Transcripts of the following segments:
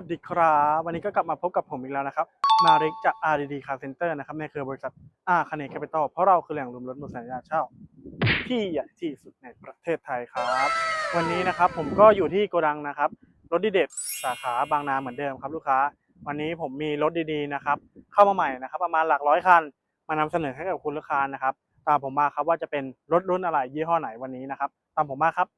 สวัสดีครับ วันนี้ก็กลับมาพบกับผมอีกแล้วนะครับ มาริกจาก RDD Car Center นะครับในเครือบริษัทอาคเน c a p i t a l เพราะเราคือแหล่งรวมรถหมดสัญญาเช่า ที่ใหญ่ที่สุดในประเทศไทยครับ วันนี้นะครับผมก็อยู่ที่โกดังนะครับ รถดีเด็ดสาขาบางนาเหมือนเดิมครับลูกค้า วันนี้ผมมีรถดีๆนะครับเข้ามาใหม่นะครับ ประมาณหลักร้อยคัน มานำเสนอให้กับคุณลูกค้านะครับ ตามผมมาครับว่าจะเป็นรถรุ่นอะไรยี่ห้อไหนวันนี้นะครับ ตามผมมาครับ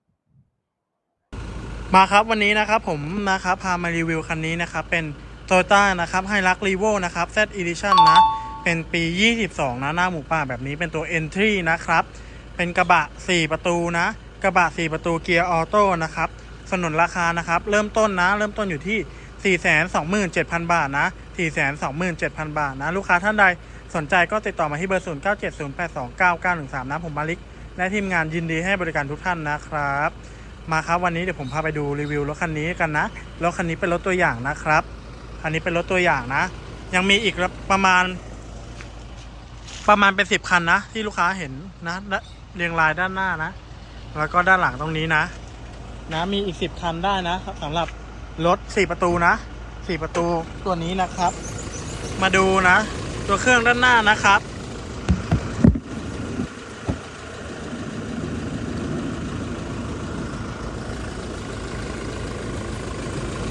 มาครับวันนี้นะครับผมนะครับพามารีวิวคันนี้นะครับเป็น Toyota นะครับไฮรัก r e v o นะครับ Z Edition นะ เป็นปี 22 นะ หน้าหมูป่าแบบนี้เป็นตัว Entry นะครับ เป็นกระบะ 4 ประตูนะ กระบะ 4 ประตูเกียร์ออโต้นะครับสนุนราคานะครับ เริ่มต้นนะ เริ่มต้นอยู่ที่ 427,000 บาทนะ 427,000 บาทนะ ลูกค้าท่านใดสนใจก็ติดต่อมาที่เบอร์ 0970829913 นะ ผมมาลิก และทีมงานยินดีให้บริการทุกท่านนะครับ มาครับวันนี้เดี๋ยวผมพาไปดูรีวิวรถคันนี้กันนะรถคันนี้เป็นรถตัวอย่างนะครับคันนี้เป็นรถตัวอย่างนะ ยังมีอีกประมาณ ประมาณเป็นสิบคันนะ ที่ลูกค้าเห็นนะและเรียงรายด้านหน้านะ แล้วก็ด้านหลังตรงนี้นะ นะมีอีกสิบคันได้นะครับสำหรับรถสี่ประตูนะสี่ประตูตัวนี้นะครับ มาดูนะ ตัวเครื่องด้านหน้านะครับ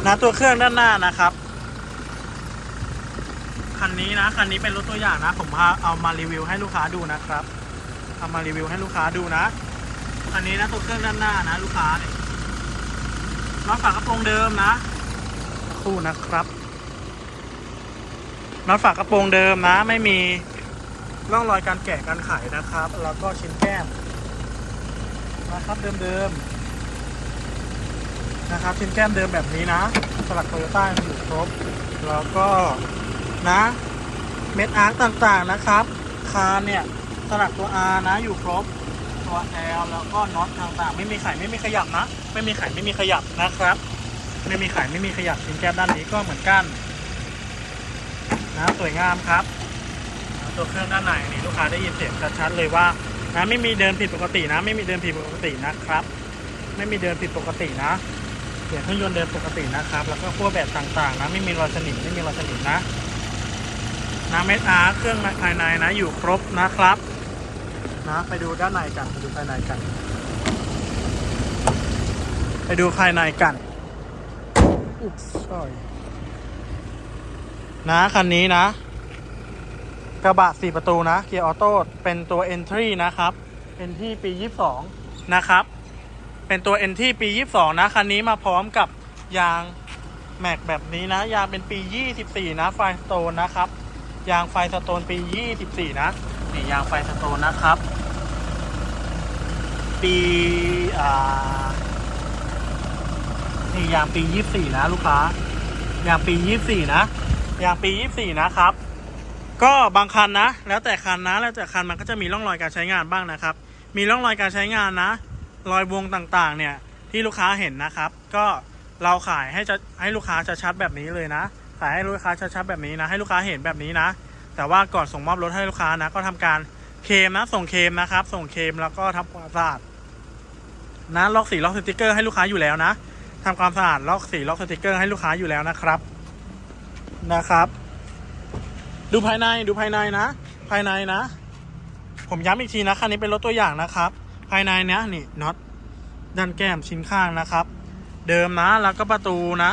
นะตัวเครื่องด้านหน้านะครับ คันนี้นะคันนี้เป็นรถตัวอย่างนะ ผมพาเอามารีวิวให้ลูกค้าดูนะครับ เอามารีวิวให้ลูกค้าดูนะคันนี้นะตัวเครื่องด้านหน้านะ ลูกค้าเนี่ยน็อตฝากระโปรงเดิมนะคู่นะครับน็อตฝากระโปรงเดิมนะ ไม่มีร่องรอยการแกะการไขนะครับ แล้วก็ชิ้นแก้มนะครับเดิมๆ นะครับชิ้นแก้มเดิมแบบนี้นะ สลักโตโยต้าอยู่ครบ แล้วก็นะ เม็ดอาร์คต่างๆนะครับ คานเนี่ยสลักตัว R นะอยู่ครบ ตัว L แล้วก็น็อตต่างๆ ไม่มีไขไม่มีขยับนะ ไม่มีไขไม่มีขยับนะครับ ไม่มีไขไม่มีขยับชิ้นแก้มด้านนี้ก็เหมือนกันนะสวยงามครับ ตัวเครื่องด้านในนี่ลูกค้าได้ยินเสียงชัดๆเลยว่านะไม่มีเดินผิดปกตินะ ไม่มีเดินผิดปกตินะครับ ไม่มีเดินผิดปกตินะ เสียงเครื่องยนต์เดินปกตินะครับ แล้วก็ขั้วแบบต่างๆ นะ ไม่มีรอยสนิมไม่มีรอยสนิมนะนะเม็ดอาร์เครื่องภายในนะอยู่ครบนะครับ นะไปดูด้านในกันไปดูภายในกัน ไปดูภายในกันอุ๊บ sorry นะคันนี้นะ กระบะสี่ประตูนะ เกียร์ออโต้เป็นตัว Entry นะครับเป็นที่ปี 22 นะครับ เป็นตัว NT ปี 22 นะ คันนี้มาพร้อมกับยางแม็กแบบนี้นะ ยางเป็นปี 24 นะ ไฟสโตนนะครับ ยางไฟสโตนปี 24 นะนี่ยางไฟสโตนนะครับ ปีอ่านี่ยางปี 24 นะ ลูกค้ายางปี 24 นะยางปี 24 นะครับ ก็บางคันนะ แล้วแต่คันนะ แล้วแต่คันมันก็จะมีร่องรอยการใช้งานบ้างนะครับ มีร่องรอยการใช้งานนะ รอยวงต่างๆ เนี่ยที่ลูกค้าเห็นนะครับ ก็เราขายให้จะให้ลูกค้าชัดๆแบบนี้เลยนะ ขายให้ลูกค้าชัดๆแบบนี้นะ ให้ลูกค้าเห็นแบบนี้นะ แต่ว่าก่อนส่งมอบรถให้ลูกค้านะ ก็ทำการเคมนะ ส่งเคมนะครับ ส่งเคมแล้วก็ทำความสะอาดนะล็อกสีล็อกสติกเกอร์ให้ลูกค้าอยู่แล้วนะทำความสะอาดล็อกสีล็อกสติกเกอร์ให้ลูกค้าอยู่แล้วนะครับนะครับ ดูภายในดูภายในนะ ภายในนะ ผมย้ำอีกทีนะคันนี้เป็นรถตัวอย่างนะครับ ภายในเนี้ยนี่น็อตด้านแก้มชิ้นข้างนะครับ เดิมนะแล้วก็ประตูนะ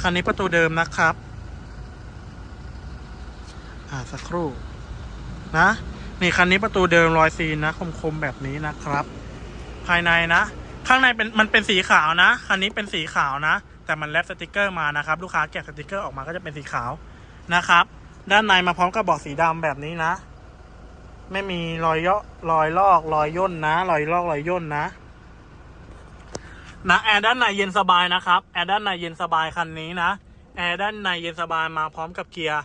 คันนี้ประตูเดิมนะครับ อ่าสักครู่นะนี่คันนี้ประตูเดิมรอยซีนนะคมๆแบบนี้นะครับ ภายในนะ ข้างในเป็นมันเป็นสีขาวนะคันนี้เป็นสีขาวนะ แต่มันแลบสติกเกอร์มานะครับ ลูกค้าแกะสติกเกอร์ออกมาก็จะเป็นสีขาวนะครับ ด้านในมาพร้อมกับเบาะสีดำแบบนี้นะ ไม่มีรอยย่อรอยลอกรอยย่นนะ รอยลอกรอยย่นนะ นะแอร์ด้านในเย็นสบายนะครับแอร์ด้านในเย็นสบายคันนี้นะแอร์ด้านในเย็นสบายมาพร้อมกับเกียร์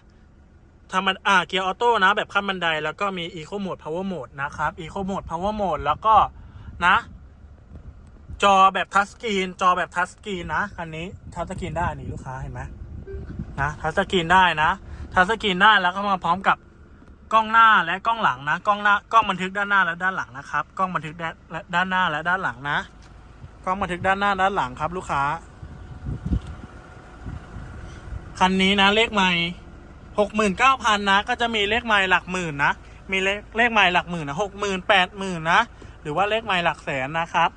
ธรรมดอ่าเกียร์ออโต้นะ แบบขั้นบันไดแล้วก็มีอีโคโหมดพาวเวอร์โหมดนะครับอีโคโหมดพาวเวอร์โหมดแล้วก็นะ จอแบบทัชสกรีน จอแบบทัชสกรีนนะคันนี้ทัชสกรีนได้นี่ลูกค้าเห็นไหมนะทัชสกรีนได้นะทัชสกรีนได้แล้วก็มาพร้อมกับ กล้องหน้าและกล้องหลังนะกล้องหน้ากล้องบันทึกด้านหน้าและด้านหลังนะครับกล้องบันทึกด้านด้านหน้าและด้านหลังนะกล้องบันทึกด้านหน้าด้านหลังครับ ลูกค้า คันนี้นะเลขใหม่หกหมื่นเก้าพันนะ ก็จะมีเลขใหม่หลักหมื่นนะมีเลขเลขใหม่หลักหมื่นนะหกหมื่นแปดหมื่นนะหรือว่าเลขใหม่หลักแสนนะครับ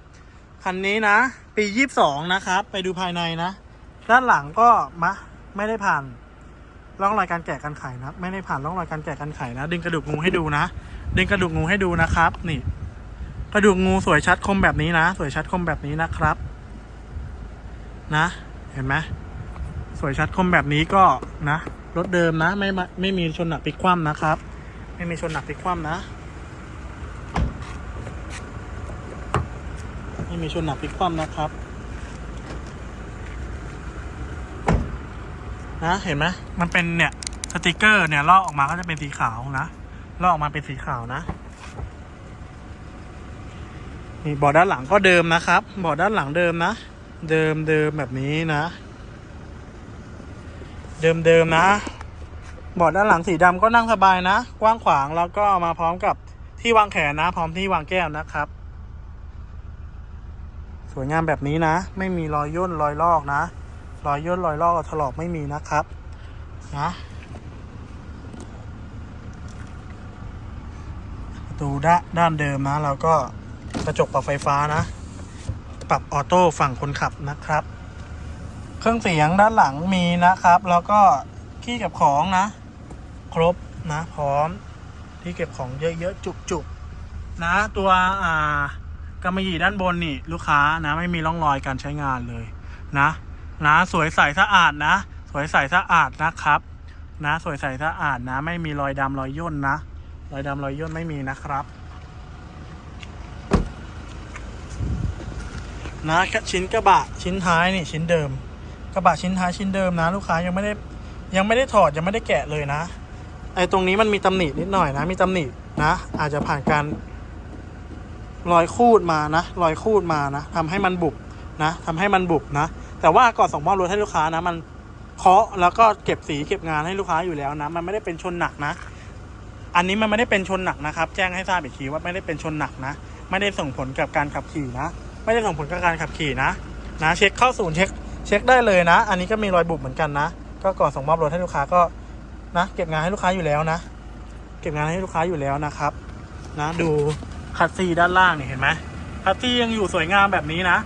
คันนี้นะ ปียี่สิบสองนะครับ ไปดูภายในนะ ด้านหลังก็มะไม่ได้ผ่าน ร่องรอยการแกะกันไขนะ ไม่ได้ผ่านร่องรอยการแกะกันไขนะ ดึงกระดูกงูให้ดูนะ ดึงกระดูกงูให้ดูนะครับ นี่ กระดูกงูสวยชัดคมแบบนี้นะ สวยชัดคมแบบนี้นะครับ นะ เห็นไหมสวยชัดคมแบบนี้ก็นะรถเดิมนะ ไม่มาไม่มีชนหนักพลิกคว่ำนะครับ ไม่มีชนหนักพลิกคว่ำนะ ไม่มีชนหนักพลิกคว่ำนะครับ นะเห็นไหมมันเป็นเนี่ยสติกเกอร์เนี่ยลอกออกมาก็จะเป็นสีขาวนะลอกออกมาเป็นสีขาวนะนี่เบาะด้านหลังก็เดิมนะครับเบาะด้านหลังเดิมนะ เดิมเดิมแบบนี้นะ เดิมเดิมนะเบาะด้านหลังสีดำก็นั่งสบายนะ กว้างขวางแล้วก็มาพร้อมกับที่วางแขนนะ พร้อมที่วางแก้วนะครับ สวยงามแบบนี้นะ ไม่มีรอยย่นรอยลอกนะ รอยย่นรอยลอกถลอกไม่มีนะครับนะประตูด้าด้านเดิมนะแล้วก็กระจกปรับไฟฟ้านะ ปรับออโต้ฝั่งคนขับนะครับ เครื่องเสียงด้านหลังมีนะครับ แล้วก็ที่เก็บของนะ ครบนะพร้อมที่เก็บของเยอะๆจุกๆนะ ตัวอ่ากำมะหยี่ด้านบนนี่ลูกค้านะไม่มีร่องรอยการใช้งานเลยนะ นะสวยใสสะอาดนะ สวยใสสะอาดนะครับ นะสวยใสสะอาดนะ ไม่มีรอยดำรอยย่นนะรอยดำรอยย่นไม่มีนะครับ นะชิ้นกระบะชิ้นท้ายนี่ชิ้นเดิม กระบะชิ้นท้ายชิ้นเดิมนะ ลูกค้ายังไม่ได้ยังไม่ได้ถอดยังไม่ได้แกะเลยนะไอ้ตรงนี้มันมีตำหนินิดหน่อยนะ มีตำหนินะ อาจจะผ่านการรอยคูดมานะรอยคูดมานะทำให้มันบุบนะทำให้มันบุบนะ แต่ว่าก่อนส่งมอบรถให้ลูกค้านะ มันเคาะแล้วก็เก็บสีเก็บงานให้ลูกค้าอยู่แล้วนะ มันไม่ได้เป็นชนหนักนะ อันนี้มันไม่ได้เป็นชนหนักนะครับ แจ้งให้ทราบอีกทีว่าไม่ได้เป็นชนหนักนะ ไม่ได้ส่งผลกับการขับขี่นะ ไม่ได้ส่งผลกับการขับขี่นะ นะเช็คเข้าศูนย์เช็คเช็คได้เลยนะ อันนี้ก็มีรอยบุบเหมือนกันนะ ก็ก่อนส่งมอบรถให้ลูกค้าก็นะ เก็บงานให้ลูกค้าอยู่แล้วนะ เก็บงานให้ลูกค้าอยู่แล้วนะครับ นะ ดูคัสซีด้านล่างนี่เห็นไหมคัสซียังอยู่สวยงามแบบนี้นะ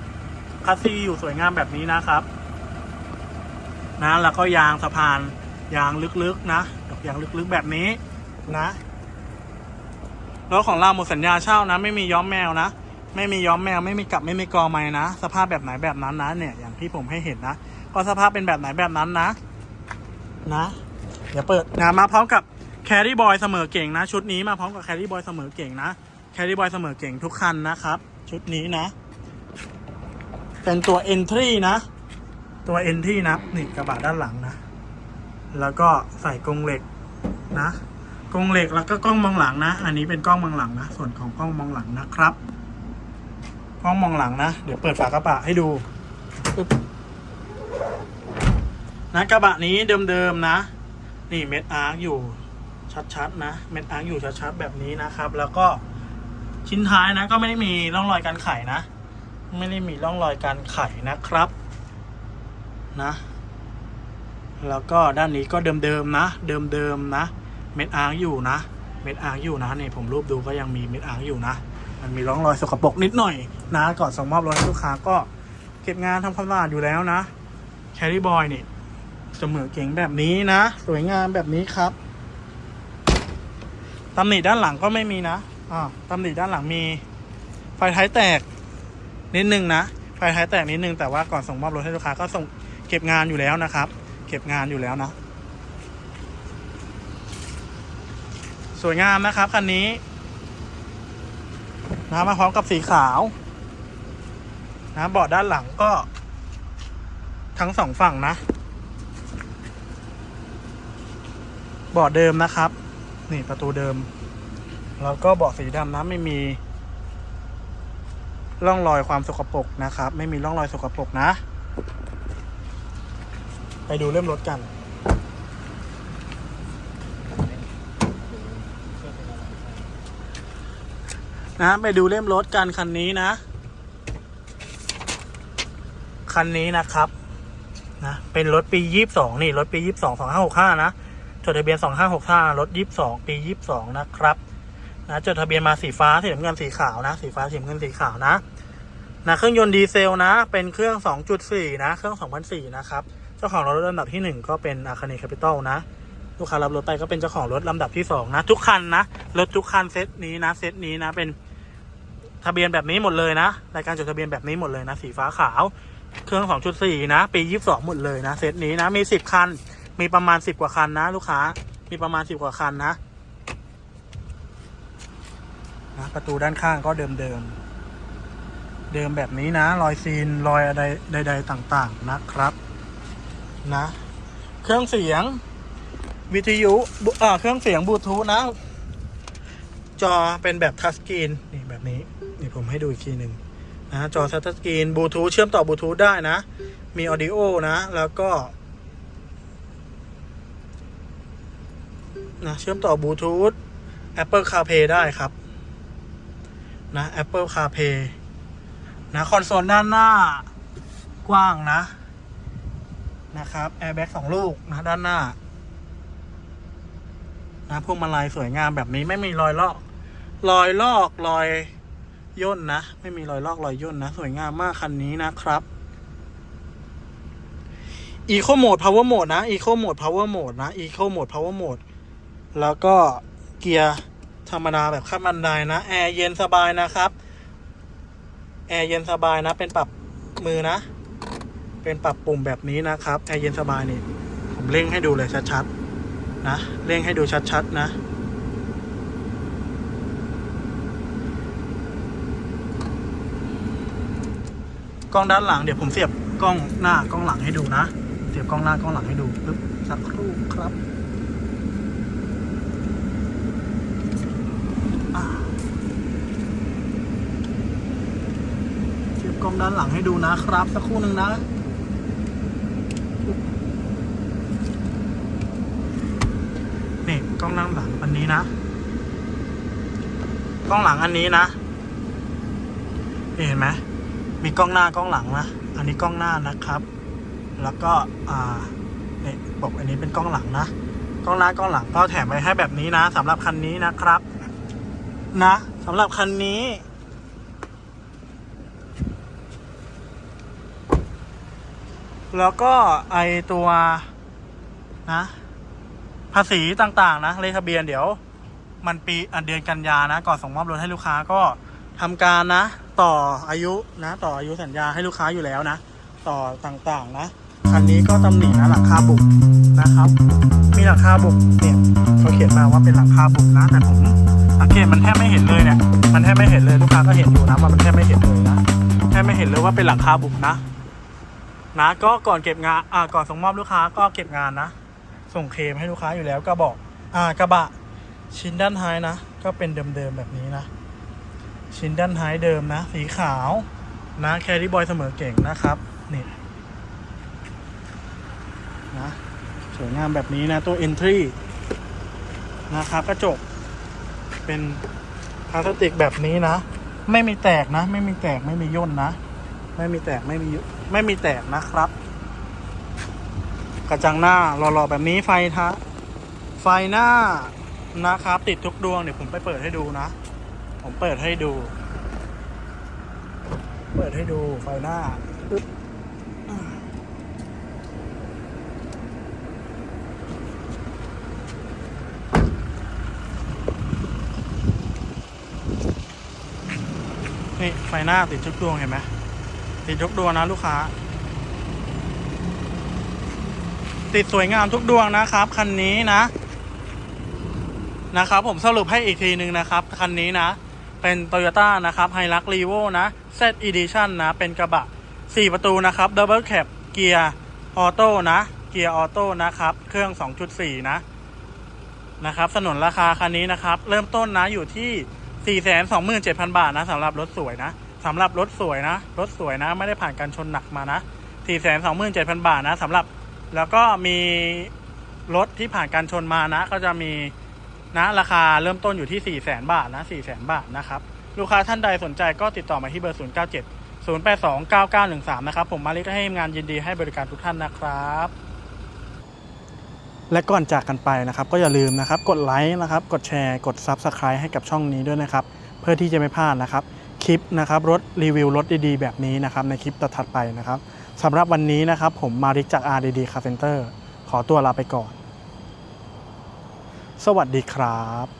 คัสซีอยู่สวยงามแบบนี้นะครับนะแล้วก็ยางสะพานยางลึกๆนะดอกยางลึกๆแบบนี้นะรถของเราหมดสัญญาเช่านะ ไม่มีย้อมแมวนะ ไม่มีย้อมแมว ไม่มีกลับไม่มีกอไม้นะ สภาพแบบไหนแบบนั้นนะเนี่ยอย่างที่ผมให้เห็นนะ ก็สภาพเป็นแบบไหนแบบนั้นนะ นะเดี๋ยวเปิดนะมาพร้อมกับแครี่บอยเสมอเก่งนะ ชุดนี้มาพร้อมกับแครี่บอยเสมอเก่งนะแครี่บอยเสมอเก่งทุกคันนะครับ ชุดนี้นะ เป็นตัว entry นะ ตัว entry นะ นี่กระบะด้านหลังนะ แล้วก็ใส่กรงเหล็กนะ กรงเหล็กแล้วก็กล้องมองหลังนะ อันนี้เป็นกล้องมองหลังนะ ส่วนของกล้องมองหลังนะครับ กล้องมองหลังนะ เดี๋ยวเปิดฝากระบะให้ดูนะกระบะนี้เดิมๆนะ นี่เม็ดอาร์คอยู่ชัดๆนะเม็ดอาร์คอยู่ชัดๆแบบนี้นะครับ แล้วก็ชิ้นท้ายนะก็ไม่ได้มีร่องรอยการไขนะ ไม่ได้มีร่องรอยการไขนะครับนะแล้วก็ด้านนี้ก็เดิมๆนะ เดิมๆนะ เม็ดอาร์อยู่นะ เม็ดอาร์อยู่นะนี่ผมรูปดูก็ยังมีเม็ดอาร์อยู่นะ มันมีร่องรอยสกปรกนิดหน่อยนะก่อนส่งมอบรถให้ลูกค้าก็เก็บงานทำความสะอาดอยู่แล้วนะแครี่บอยนี่เสมอเก่งแบบนี้นะ สวยงามแบบนี้ครับตำหนิด้านหลังก็ไม่มีนะอ่าตำหนิด้านหลังมี ไฟท้ายแตก นิดนึงนะไฟท้ายแตกนิดนึงแต่ว่าก่อนส่งมอบรถให้ลูกค้าก็ส่งเก็บงานอยู่แล้วนะครับ เก็บงานอยู่แล้วนะ สวยงามนะครับคันนี้นะมาพร้อมกับสีขาวนะเบาะด้านหลังก็ ทั้งสองฝั่งนะเบาะเดิมนะครับ นี่ประตูเดิม แล้วก็เบาะสีดำนะไม่มี ร่องรอยความสกปรกนะครับ ไม่มีร่องรอยสกปรกนะ ไปดูเล่มรถกัน นะไปดูเล่มรถกันคันนี้นะ คันนี้นะครับนะเป็นรถปียี่สิบสองนี่รถปียี่สิบสองสองห้าหกห้านะจดทะเบียนสองห้าหกห้ารถยี่สิบสองปียี่สิบสองนะครับ นะจดทะเบียนมาสีฟ้าสีน้ำเงินสีขาวนะ สีฟ้าสีน้ำเงินสีขาวนะนะเครื่องยนต์ดีเซลนะ เป็นเครื่องสองจุดสี่นะ เครื่องสองพันสี่นะครับ เจ้าของรถลำดับที่หนึ่งก็เป็นอาคาเนแคปิตอลนะ ลูกค้ารับรถไปก็เป็นเจ้าของรถลำดับที่สองนะ ทุกคันนะ รถทุกคันเซตนี้นะ เซตนี้นะ เป็นทะเบียนแบบนี้หมดเลยนะ รายการจดทะเบียนแบบนี้หมดเลยนะ สีฟ้าขาว เครื่อง 2.4 นะ ปี 22 หมดเลยนะ เซตนี้นะ มี 10 คัน มีประมาณ 10 กว่าคันนะ ลูกค้า มีประมาณ 10 กว่าคันนะ นะประตูด้านข้างก็เดิมเดิมเดิมแบบนี้นะ รอยซีนรอยอะไรใด ๆ ต่างๆนะครับนะ เครื่องเสียง วิทยุบุอ่าเครื่องเสียงบลูทูธนะ จอเป็นแบบทัชสกรีนนี่แบบนี้นี่ผมให้ดูอีกทีหนึ่งนะจอทัชสกรีนบลูทูธเชื่อมต่อบลูทูธได้นะ มีออดิโอนะ แล้วก็นะเชื่อมต่อบลูทูธ Apple CarPlay ได้ครับ นะ Apple CarPlay นะ คอนโซลด้านหน้ากว้างนะ นะครับแอร์แบ็กสองลูกนะ ด้านหน้า นะพวงมาลัยสวยงามแบบนี้ไม่มีรอยลอก รอยลอกรอยย่นนะ ไม่มีรอยลอกรอยย่นนะ สวยงามมากคันนี้นะครับ Eco Mode Power Mode นะ Eco Mode Power Mode นะ Eco Mode Power Mode แล้วก็เกียร์ ธรรมดาแบบขั้นบันไดนะ แอร์เย็นสบายนะครับ แอร์เย็นสบายนะ เป็นปรับมือนะ เป็นปรับปุ่มแบบนี้นะครับ แอร์เย็นสบายนี่ ผมเร่งให้ดูเลยชัดๆนะ เร่งให้ดูชัดๆนะ กล้องด้านหลังเดี๋ยวผมเสียบกล้องหน้ากล้องหลังให้ดูนะ เสียบกล้องหน้ากล้องหลังให้ดูปึ๊บสักครู่ครับอ่าเสียบ กล้องด้านหลังให้ดูนะครับ สักครู่หนึ่งนะนี่กล้องด้านหลังอันนี้นะ กล้องหลังอันนี้นะเห็นไหมมีกล้องหน้ากล้องหลังนะ อันนี้กล้องหน้านะครับ แล้วก็อ่าเนี่ยบอกอันนี้เป็นกล้องหลังนะ กล้องหน้ากล้องหลังก็แถมไว้ให้แบบนี้นะสำหรับคันนี้นะครับ นะสำหรับคันนี้ แล้วก็ไอตัวนะภาษีต่างๆ นะเลขทะเบียนเดี๋ยว มันปีอะเดือนกันยานะ ก่อนส่งมอบรถให้ลูกค้าก็ทำการนะ ต่ออายุนะ ต่ออายุสัญญาให้ลูกค้าอยู่แล้วนะ ต่อต่างๆนะคันนี้ก็ตำหนินะหลังคาบุกนะครับ มีหลังคาบุกเนี่ยเขาเขียนมาว่าเป็นหลังคาบุกนะแต่ผมสังเกตมันแทบไม่เห็นเลยเนี่ยมันแทบไม่เห็นเลยลูกค้าก็เห็นอยู่นะว่ามันแทบไม่เห็นเลยนะแทบไม่เห็นเลยว่าเป็นหลังคาบุกนะ นะก็ก่อนเก็บงานอ่าก่อนส่งมอบลูกค้าก็เก็บงานนะ ส่งเคมให้ลูกค้าอยู่แล้วก็บอกอ่ากระบะชิ้นด้านท้ายนะ ก็เป็นเดิมๆแบบนี้นะ ชิ้นด้านท้ายเดิมนะ สีขาวนะแครี่บอยเสมอเก่งนะครับนี่นะสวยงามแบบนี้นะตัว Entry นะครับกระจกเป็นพลาสติกแบบนี้นะ ไม่มีแตกนะ ไม่มีแตกไม่มีย่นนะ ไม่มีแตกไม่มียุ ไม่มีแตกนะครับ กระจังหน้ารอๆแบบนี้ไฟทะไฟหน้านะครับ ติดทุกดวงเดี๋ยวผมไปเปิดให้ดูนะ ผมเปิดให้ดู เปิดให้ดูไฟหน้านี่ไฟหน้าติดทุกดวงเห็นไหม ติดทุกดวงนะลูกค้า ติดสวยงามทุกดวงนะครับ คันนี้นะ นะครับ ผมสรุปให้อีกทีหนึ่งนะครับ คันนี้นะ เป็น Toyota นะครับ h i l u x r e v o นะ Z Edition นะ เป็นกระบะ 4 ประตูนะครับ Double Cab เกียร์ออโต้นะ เกียร์ออโต้นะครับ เครื่อง 2.4 นะ นะครับ สนุนราคาคันนี้นะครับ เริ่มต้นนะอยู่ที่ 427,000 บาทนะสำหรับรถสวยนะ สำหรับรถสวยนะ รถสวยนะ ไม่ได้ผ่านการชนหนักมานะ 427,000 บาทนะสำหรับแล้วก็มีรถที่ผ่านการชนมานะ ก็จะมีนะราคาเริ่มต้นอยู่ที่ 4 0 0 0 0 0 บาทนะ4 0 0 0 0 0 บาทนะครับ ลูกค้าท่านใดสนใจก็ติดต่อมาที่เบอร์ 0 9 7 0829913 นะครับ ผมมาริกให้งานยินดีให้บริการทุกท่านนะครับ และก่อนจากกันไปนะครับ ก็อย่าลืมนะครับ กดไลค์นะครับ กดแชร์ กด Subscribe ให้กับช่องนี้ด้วยนะครับ เพื่อที่จะไม่พลาดนะครับ ลิปนะครับรถรีวิวรถดีๆแบบนี้นะครับในคลิปถัดไปนะครับสำหรับวันนี้นะครับผมมาริกจาก RDD Car Center ขอตัวลาไปก่อน สวัสดีครับ